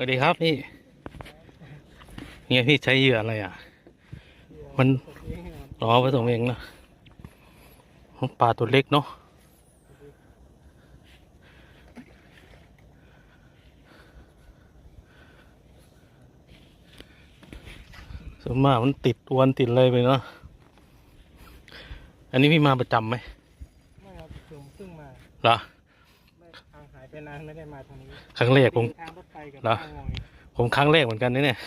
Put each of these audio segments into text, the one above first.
วัสดีครับพี่เนี่ยพี่ใช้เหยื่ออะไรอะ มันผมเองครับอ๋อผสมเองนะปลาตัวเล็กเนาะส่วนมากมันติดอวนติดอะไรไปเนาะอันนี้พี่มาประจำไหมไม่ครับผมเพิ่งมาเหรอไม่ทางหายไปนานไม่ได้มาทางนี้ครั้งแรกผม ทางรถไฟกับ เหรอทางงอยผมครั้งแรกเหมือนกันนะเนี่ย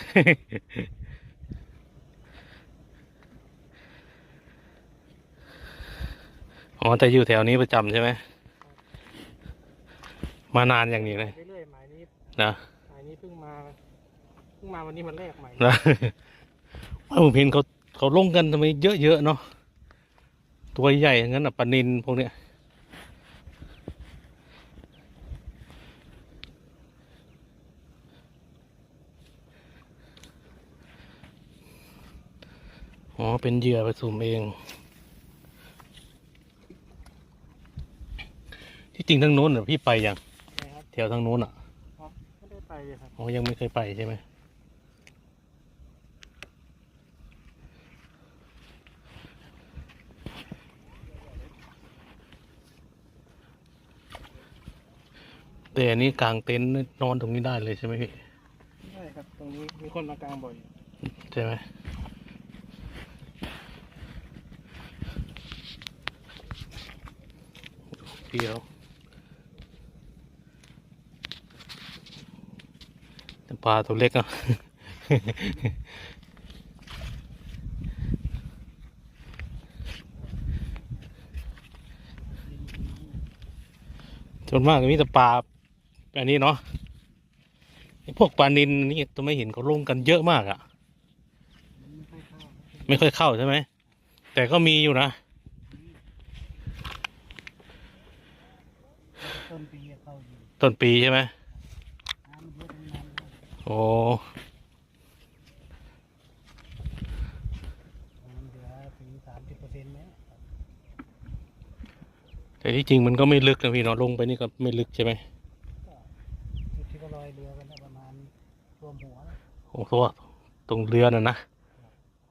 อ๋อแต่อยู่แถวนี้ประจำใช่ไหมมานานอย่างนี้เลยไปเรื่อยๆหมายนี้นะหมายนี้เพิ่งมาเพิ่งมาวันนี้มันแรกใหม่นะว่าผมเห็นเขาเขาลงกันทำไมเยอะๆเนาะตัวใหญ่อย่างนั้นอะปลานินพวกเนี้ย อ๋อ เป็นเหยื่อผสมเอง ที่จริงทั้งโน้นน่ะพี่ไปยังนะครับแถวทางโน้นอะไม่ได้ไปเลยครับอ๋อยังไม่เคยไปใช่ไหมแต่อันนี้กลางเต็นท์นอนตรงนี้ได้เลยใช่ไหมพี่ใช่ครับ ตรงนี้มีคนมากลางบ่อย ใช่ไหมพี่ เขาแต่ปลาตัวเล็กอะส่วนมากก็มีแต่ปลาอันนี้เนาะพวกปลานินนี่ตัวไม่เห็นเขาลงกันเยอะมากอะ่ะ ไม่เข้าไม่ค่อยเข้าใช่ไหม แต่ก็มีอยู่นะ ต้นปีเข้าอยู่ต้นปีใช่ไหมน้ำมันเยอะตรงนั้นโอ้มันเหลือถึงสามสิบเปอร์เซ็นต์ไหมแต่ที่จริงมันก็ไม่ลึกนะพี่เนาะลงไปนี่ก็ไม่ลึกใช่ไหมจุดที่ก็ลอยเรือกันได้ประมาณท่วมหัวแล้วโอ้โหตรงเรือน่ะนะ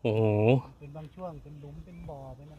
โอ้โห เป็นบางช่วงเป็นหลุมเป็นบ่อเป็นอะไร